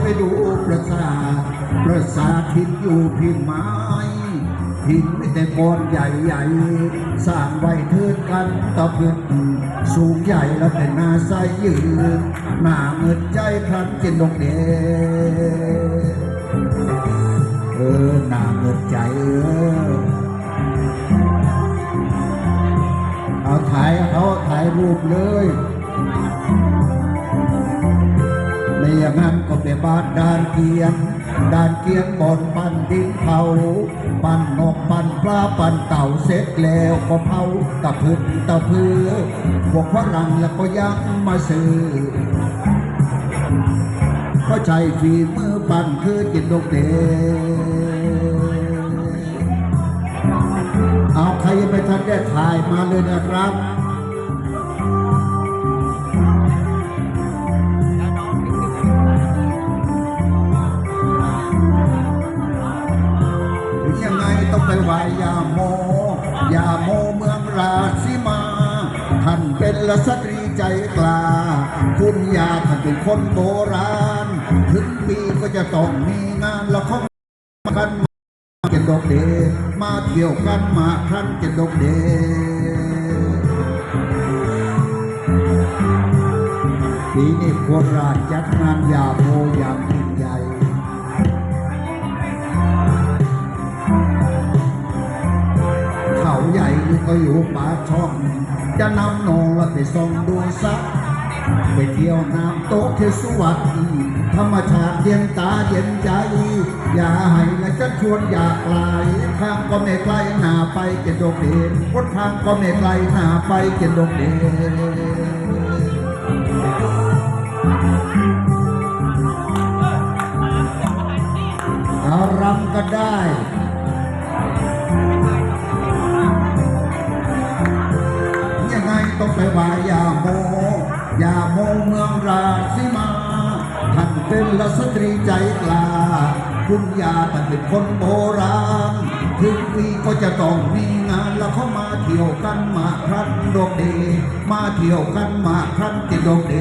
ไปดูประสาทประสาททินอยู่พิมไม้หินไม่แต่ก้อนใหญ่ๆสร้างไว้เทิดกันตะพื้นสูงใหญ่แล้วแต่หน้าใสยืนหน้าเงินใจครั้นเจนดงเดเออหน้าเงินใจเออเอาถ่ายเขาถ่ายรูปเลย อย่างนั้นก็ไปบ้านด่านเกียงด่านเกียงบนปั้นดินเผาปั้นนกปั้นปลาปั้นเต่าเสร็จแล้วก็เผาตะพึ่งตะพือพวกฝรั่งแล้วก็ยังมาซื้อเพราใจฝีมือปั้นคือจิตดกเดเอาใครไม่ทันได้ถ่ายมาเลยนะครับ ต้องไปไหว้ยาโมยาโมเมืองราชิมา ท่านเป็นละสตรีใจกล้า คุณยาท่านเป็นคนโบราณ ถึงปีก็จะต้องมีงานแล้วเขามากันเจ็ดดอกเดมาเที่ยวกันมาครั้นเจ็ดดอกเดปีนี้โคราชจัดงานย อยู่ป่าช่อง จะนำนองละไปส่องดูซักไปเที่ยวน้ำโต๊ะเทศวัดธรรมชาติเย็นตาเย็นใจ อย่าให้และจะชวนอยากลายทางก็ไม่ไกลหนาไปเจนดงเดชรถทางก็ไม่ไกลหนาไปเจนดงเดชเอารำก็ได้ วายาโมยาโมเมืองราชิมา ท่านเป็นละสตรีใจกล้า คุณยาท่านเป็นคนโบราณ ทุกปีก็จะต้องมีงานแล้วเขามาเที่ยวกันมาครั้นดกเด มาเที่ยวกันมาครั้นติดดกเด